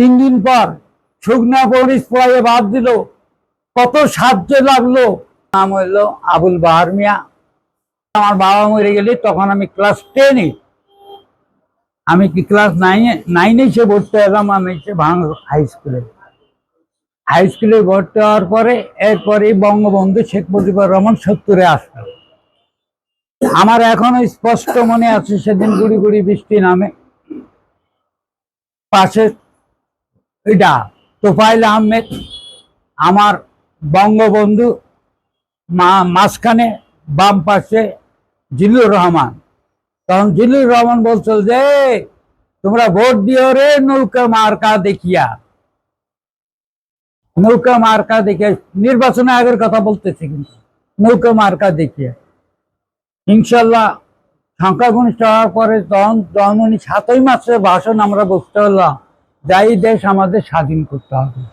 তিন দিন পর শুকনা মরিচ পোড়াইয়ে বাদ দিল। কত সাহায্য লাগল। নাম হইল আবুল বাহার মিয়া। আমার বাবা মরে গেলে তখন আমি ক্লাস টেনে আমি কি ক্লাস নাইনে নাইনে সে ভর্তি হলাম আমি সে ভাঙ হাই স্কুলে হাই স্কুলে ভর্তি হওয়ার পরে এরপরে বঙ্গবন্ধু শেখ মুজিবুর রহমান সত্তরে আসলো। আমার এখনও স্পষ্ট মনে আছে সেদিন গুড়ি গুড়ি বৃষ্টি নামে। পাশে এটা তোফাইল আহমেদ, আমার বঙ্গবন্ধু, মা, মাঝখানে বাম পাশে জিলুর রহমান। তখন জিলুর রহমান বলছিল যে তোমরা ভোট দিও রে নৌকা মার্কা দেখিয়া। নৌকা মার্কা দেখিয়া নির্বাচনে আগের কথা বলতেছে কিন্তু, নৌকা মার্কা দেখিয়া। ইনশাল্লাহ সংখ্যাগরিষ্ঠ হওয়ার পরে তখন তখন উনি সাতই মাসের ভাষণ আমরা বুঝতে পারলাম যাই দেশ আমাদের স্বাধীন করতে হবে।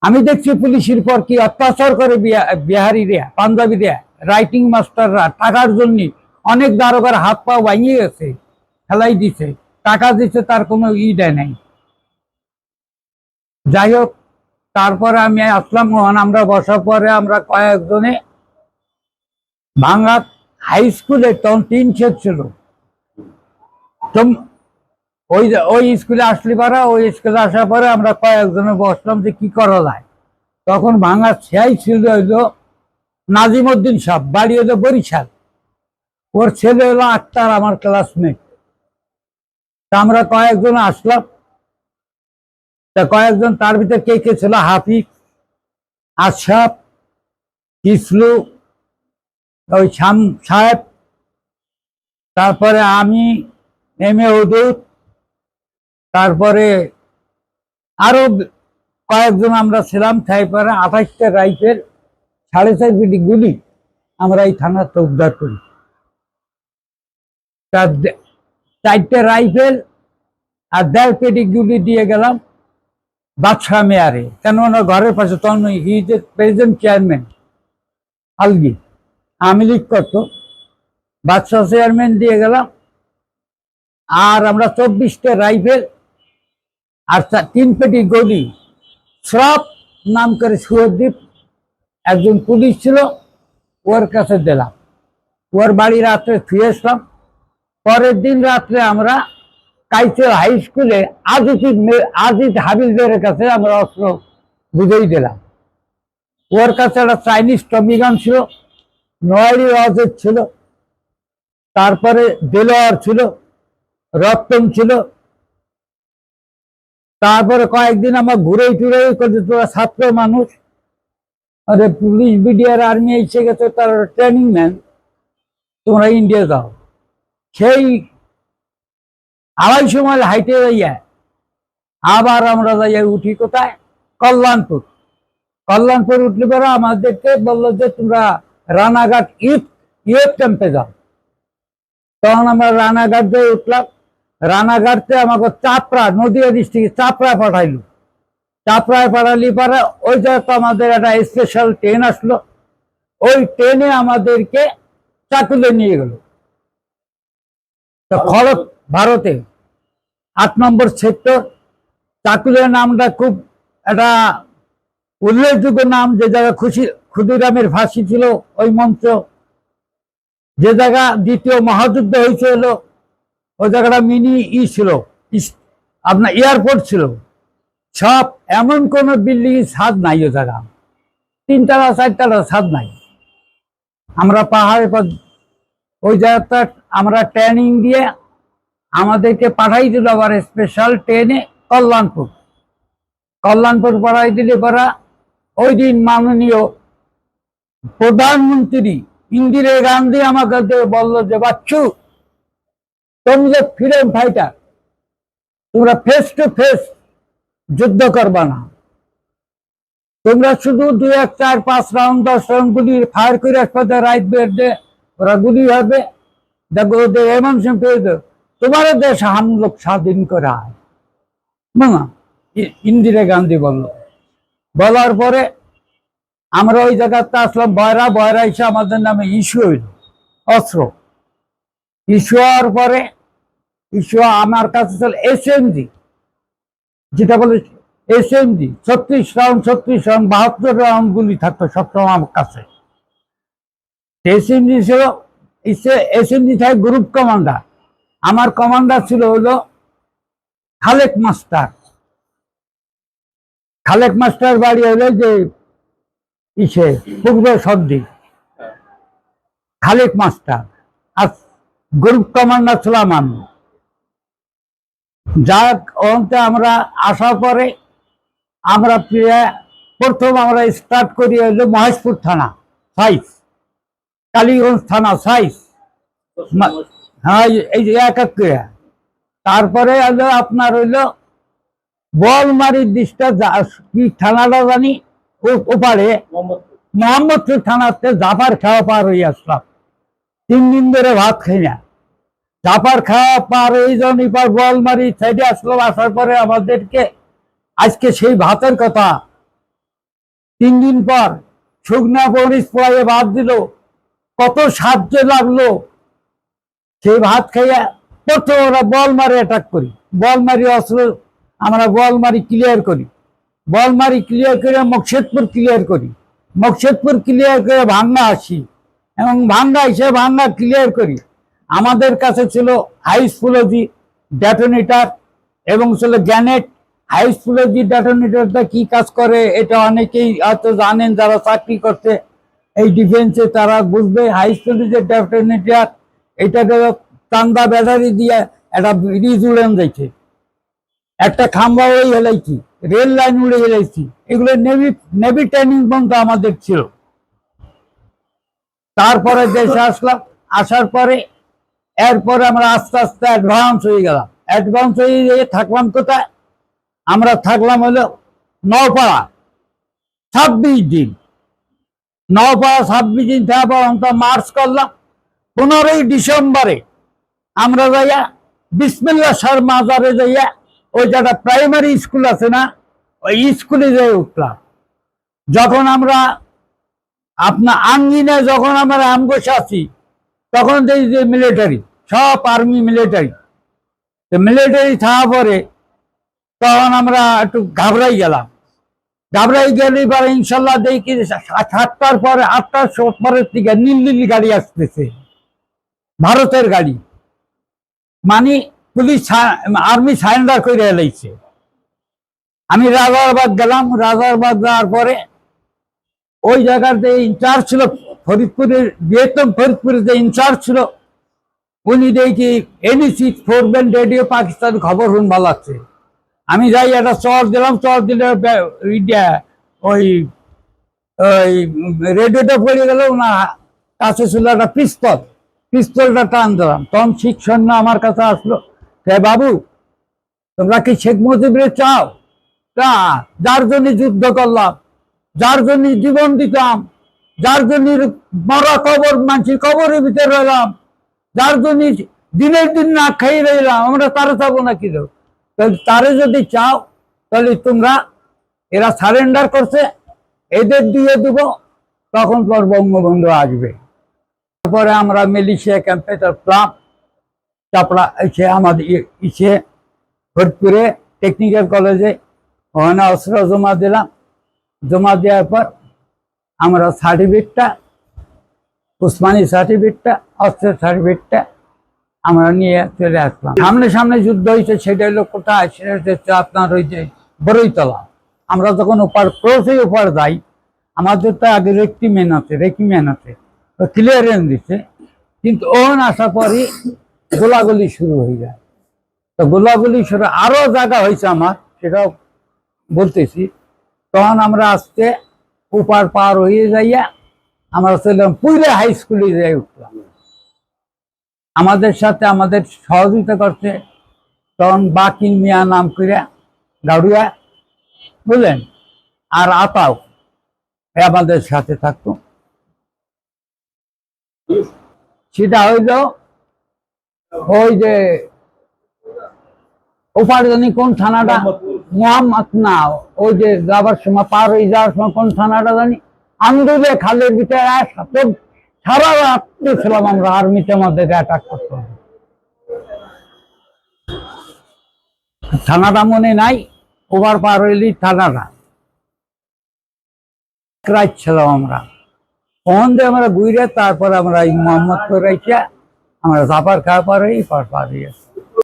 আমি দেখছি পুলিশের পর কি অত্যাচার করে বিহা- বিহারিরা, পাঞ্জাবিরা রাইটিং মাস্টাররা টাকার জন্য অনেক দারোগার হাত পা ভাঙিয়ে গেছে, ফেলাই দিছে। টাকা দিছে তার কোনো ই দেয় নাই। যাই হোক, তারপরে আমি আসলাম মোহন আমরা বসার পরে আমরা কয়েকজনে ভাঙ্গা হাই স্কুলে তখন তিন ছিল। ওই ওই স্কুলে আসলে পারা, ওই স্কুলে আসার পরে আমরা কয়েকজনে বসলাম যে কি করা যায়। তখন ভাঙা ছেই ছিল হইল নাজিম উদ্দিন সাহ বাড়ি হলো বরিশাল। ওর ছেলে হলো আক্তার, আমার ক্লাসমেট তা আমরা কয়েকজন আসলাম। তা কয়েকজন তার ভিতরে কে কে ছিল? হাফিজ, আশরাফ কিসলু ওই শাম সাহেব, তারপরে আমি, এম এ উদুত তারপরে আরও কয়েকজন আমরা ছিলাম তারপরে আঠাশটা রাইফেল, সাড়ে চার পিটি গুলি আমরা এই থানাতে উদ্ধার করি। চারটে রাইফেল আর দেড় পেটি গুলি দিয়ে গেলাম বাদশাহ মেয়ারে। কেন ওনার ঘরের পাশে তখন হি ইজ প্রেসিডেন্ট চেয়ারম্যান আলগি। আমি লিখ করতো। বাদশাহ চেয়ারম্যান দিয়ে গেলাম। আর আমরা চব্বিশটা রাইফেল আর তিন পেটি গলি সব নাম করে সুরদ্বীপ একজন পুলিশ ছিল, ওর কাছে দিলাম। ওর বাড়ি রাত্রে ফিরে আসলাম পরের দিন রাত্রে আমরা কাইচে হাই স্কুলে আজিত আজিত হাবিলদারের কাছে আমরা অস্ত্র বুঝেই দিলাম। ওর কাছে একটা চাইনিজ টমিগান ছিল, নয়ারি অজেদ ছিল, তারপরে দেলোয়ার ছিল রত্তম ছিল তারপরে কয়েকদিন আমার ঘুরে টুরে করছে, তোরা ছাত্র মানুষ। আরে, পুলিশ, বিডিআর, আর্মি এসে গেছে, তার ট্রেনিং নেন। তোমরা ইন্ডিয়া যাও। সেই আড়াইশো মাইল হাইটে যাইয়া আবার আমরা যাইয়া উঠি কোথায়? কল্যাণপুর। কল্যাণপুর উঠলে পরে আমাদেরকে বলল যে, তোমরা রানাঘাট ইউথ ইউথ ক্যাম্পে যাও। তখন আমরা রানাঘাট দিয়ে উঠলাম। রানাঘাটতে আমাকে চাপড়া, নদীয়া ডিস্ট্রিক্টে চাপড়ায় পাঠাইলো। চাপড়ায় পাঠালি পরে ওই জায়গাতে আমাদের একটা স্পেশাল ট্রেন আসলো, ওই ট্রেনে আমাদেরকে চাকুলে নিয়ে গেল। খড়ক ভারতে আট নম্বর সেক্টর চাকুলের নামটা খুব একটা উল্লেখযোগ্য নাম, যে জায়গা খুশি ক্ষুদিরামের ফাঁসি ছিল ওই মঞ্চ। যে জায়গা দ্বিতীয় মহাযুদ্ধ হয়েছিল ওই জায়গাটা মিনি ই ছিল আপনার এয়ারপোর্ট ছিল। সব এমন কোন বিল্ডিং ছাদ নাই ও জায়গা। তিনতলা, চারতলা ছাদ নাই। আমরা পাহাড়ের পর ওই জায়গাটা আমরা ট্রেনিং দিয়ে আমাদেরকে পাঠাই দিল আবার স্পেশাল ট্রেনে কল্যাণপুর। কল্যাণপুর পাঠাই দিলে পরা ওই দিন মাননীয় প্রধানমন্ত্রী ইন্দিরা গান্ধী আমাকে দিয়ে বলল যে, বাচ্চু তুমি যে ফ্রিডম ফাইটার তোমরা ফেস টু ফেস যুদ্ধ করবা না। তোমরা শুধু দুই এক, চার, পাঁচ রাউন্ড দশ রাউন্ড গুলি ফায়ার করে একসাথে রাইট বেডে ওরা গুলি হবে। দেখো ওদের এমন পেয়ে তোমার দেশ হাম লোক স্বাধীন করা হয় না ইন্দিরা গান্ধী বলল। বলার পরে আমরা ওই জায়গাতে আসলাম, বয়রা বয়রা এসে আমাদের নামে ইস্যু হইল। অস্ত্র। হওয়ার পরে ইস্যু আমার কাছে ছিল এসএমজি যেটা বলে এস এম জি ছত্রিশ রাউন্ড ছত্রিশ রাউন্ড, বাহাত্তর রাউন্ড গুলি থাকতো সবসময় আমার কাছে। এস এম জি ছিল এস এম জি থাকে গ্রুপ কমান্ডার আমার কমান্ডার ছিল হলো খালেক মাস্টার। খালেক মাস্টার বাড়ি হলো যে ইসে পূর্ব সর্দি খালেক মাস্টার। আর গ্রুপ কমান্ডার ছিলাম আমি যাক অন্তে আমরা আসার পরে আমরা প্রায় প্রথম আমরা স্টার্ট করি হলো মহেশপুর থানা সাইজ। কালীগঞ্জ থানা সাইজ। হ্যাঁ এই- যে এক এক তারপরে হলো আপনার হইল বলমারির দিশটা যা- কি থানাটা জানি? ওপারে। মোহাম্মদপুর থানাতে জাফার খাওয়া পার হয়ে আসলাম। তিন দিন ধরে ভাত খাই না। জাফার খাওয়া পার এই জন এবার বলমারি সাইডে আসলাম আসার পরে আমাদেরকে আজকে সেই ভাতের কথা। তিন দিন পর শুকনা মরিচ পোড়াইয়ে ভাত দিল। কত সাহায্য লাগল। সেই ভাত খাইয়া প্রথম ওরা বল মারি অ্যাটাক করি। বল মারি অস্ত্র, আমরা বল মারি ক্লিয়ার করি। বল মারি ক্লিয়ার করে মকসেদপুর ক্লিয়ার করি। মকসেদপুর ক্লিয়ার করে ভাঙ্গা আসি এবং ভাঙ্গা সে ভাঙ্গা ক্লিয়ার করি। আমাদের কাছে ছিল হাই স্কুলজি ডেটোনেটার এবং ছিল গ্যানেট হাই স্কুলজি ডেটোনেটারটা কি কাজ করে, এটা অনেকেই হয়তো জানেন, যারা চাকরি করছে এই ডিফেন্সে তারা বুঝবে। হাই স্কুলের যে ডেটোনেটার এটাকে চান্দা ব্যাটারি দিয়ে একটা ব্রিজ উড়ান যাইছে একটা খাম্বা ওই হেলাইছি রেল লাইন উড়ে হেলাইছি এগুলো নেভি নেভি ট্রেনিং পর্যন্ত আমাদের ছিল। তারপরে দেশে আসলাম, আসার পরে এরপরে আমরা আস্তে আস্তে অ্যাডভান্স হয়ে গেলাম। অ্যাডভান্স হয়ে গিয়ে থাকলাম কোথায়? আমরা থাকলাম হলো নওপাড়া, ছাব্বিশ দিন। নওপাড়া ছাব্বিশ দিন থাকার আমরা মার্চ করলাম। পনেরোই ডিসেম্বরে আমরা যাইয়া বিসমিল্লা সার মাজারে যাইয়া ওই যেটা প্রাইমারি স্কুল আছে না, ওই স্কুলে যাই উঠলাম। যখন আমরা আপনার আঙ্গিনে যখন আমরা আমগোস আছি, তখন দেখি যে মিলিটারি সব আর্মি মিলিটারি মিলিটারি থাকা পরে তখন আমরা একটু ঘাবড়াই গেলাম। ঘাবড়াই গেলে পরে ইনশাল্লাহ দেখি সাতটার পরে আটটার পরের থেকে নীল নীল গাড়ি আসতেছে। ভারতের গাড়ি। মানে পুলিশ আর্মি সারেন্ডার করে এলাইছে আমি রাজারবাগ গেলাম, রাজারবাগ যাওয়ার পরে ওই জায়গার যে ইনচার্জ ছিল, ফরিদপুরের বৃহত্তম ফরিদপুরের যে ইনচার্জ ছিল, উনি দেখি any six four band radio Pakistan খবর শুন ভালো আমি যাই, একটা চর দিলাম, চর দিলে ওই ওই রেডিওটা পড়ে গেল না কাছে ছিল একটা পিস্তল। পিস্তলটা টান দিলাম। তখন শিখ সৈন্য আমার কাছে আসলো, হে বাবু, তোমরা কি শেখ মুজিবের চাও? তা যার জন্য যুদ্ধ করলাম। যার জন্য জীবন দিতাম, যার জন্য মরা কবর মানছি কবরের ভিতরে রইলাম, যার জন্য দিনের দিন না খাই রইলাম, আমরা তারা চাবো না কি তারে যদি চাও, তাহলে তোমরা এরা সারেন্ডার করছে, এদের দিয়ে দিব, তখন পর বঙ্গবন্ধু আসবে। তারপরে আমরা মিলিশিয়া ক্যাম্পে তার প্লাম চাপড়া এসে আমাদের ইসে ফরিদপুরে টেকনিক্যাল কলেজে ওখানে অস্ত্র জমা দিলাম। জমা দেওয়ার পর আমরা সার্টিফিকেটটা উসমানী সার্টিফিকেটটা অস্ত্রের সার্টিফিকেটটা আমরা নিয়ে চলে আসলাম। সামনে সামনে যুদ্ধ হয়েছে সেটা হলো কোথায়? সেটা হচ্ছে আপনার ওই যে বড়ইতলা। আমরা যখন ওপার ক্রসে ওপার যাই, আমাদের তো আগে রেক্টিম্যান আছে রেকিম্যান আছে ক্লিয়ারেন্স দিচ্ছে কিন্তু ওন আসার পরই গোলাগুলি শুরু হয়ে যায়। তো গোলাগুলি শুরু আরও জায়গা হয়েছে আমার, সেটাও বলতেছি। তখন আমরা আসতে ওপার পার হয়ে যাইয়া আমরা ছিলাম পুইলে হাই স্কুলে যাই উঠলাম। আমাদের সাথে আমাদের সহযোগিতা করছে। তখন বাকিন মিয়া নাম করে গাড়ুয়া, বুঝলেন? আর আতাও আমাদের সাথে থাকতো। সেটা হইল, ওই যে ওপার জানি কোন থানাটা? না, ওই যে যাবার সময় পার হয়ে যাওয়ার সময় কোন থানাটা জানি? আন্দোলে খালের ভিতরে সারা ছিলাম আমরা আর্মিতে আমাদের অ্যাটাক থানাটা মনে নাই, ওভার পার হইলি থানাটা। রাত ছিলাম আমরা। ফোন দিয়ে আমরা ঘুরে তারপর আমরা এই মোহাম্মদপুর এসে আমরা জাপার খাওয়া পার হই পার পার গেছি।